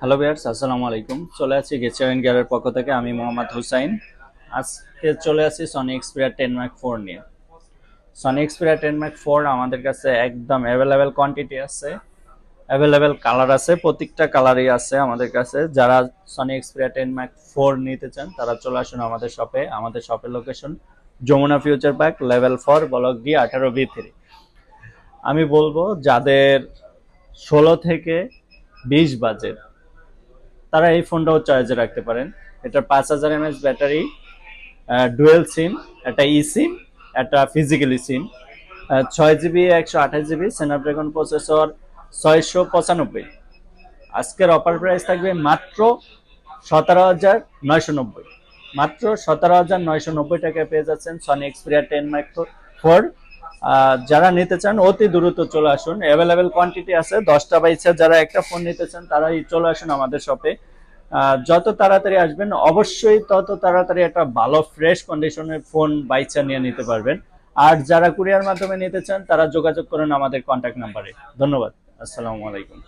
Hello বিয়ার্স আসসালামু আলাইকুম। চলে আছি গেচারেন গিয়ারের পক্ষ থেকে, আমি মোহাম্মদ হুসাইন। আজকে চলে আসি Sony Xperia ten mark four নিয়ে। Sony Xperia ten mark four আমাদের কাছে একদম অ্যাভেলেবেল কোয়ান্টিটি আছে অ্যাভেলেবেল কালার আছে, প্রত্যেকটা কালারই আছে আমাদের কাছে। যারা Sony Xperia ten mark four নিতে চান, তারা চলে আসুন আমাদের শপে আমাদের শপের location Jamuna Future Park level four block D আঠারো বি থ্রি আমি বলব, যাদের ষোলো থেকে বিশ বাজেট তারা এই ফোনটাও চার্জে রাখতে পারেন। এটা পাঁচ হাজার এমএচ ব্যাটারি ডুয়েল সিম একটা ই সিম একটা ফিজিক্যালি সিম ছয় জিবি একশো আঠাশ জিবি স্ন্যাপড্রাগন প্রসেসর ছয়শো পঁচানব্বই। আজকের অফার প্রাইস থাকবে মাত্র সতেরো হাজার নয়শো নব্বই। মাত্র সতেরো হাজার নয়শো নব্বই টাকায় পেয়ে যাচ্ছেন Sony Xperia ten micro four যারা নিতে চান, অতি দ্রুত চলে আসুন। অ্যাভেলেবেল কোয়ান্টিটি আছে, দশটা বা ইচ্ছা যারা একটা ফোন নিতে চান, তারাই চলে আসুন আমাদের শপে যত তাড়াতাড়ি আসবেন, অবশ্যই তত তাড়াতাড়ি একটা ভালো ফ্রেশ কন্ডিশনের ফোন বাইচা নিয়ে নিতে পারবেন। আর যারা কুরিয়ার মাধ্যমে নিতে চান, তারা যোগাযোগ করেন আমাদের কন্ট্যাক্ট নাম্বারে ধন্যবাদ। আসসালামু আলাইকুম।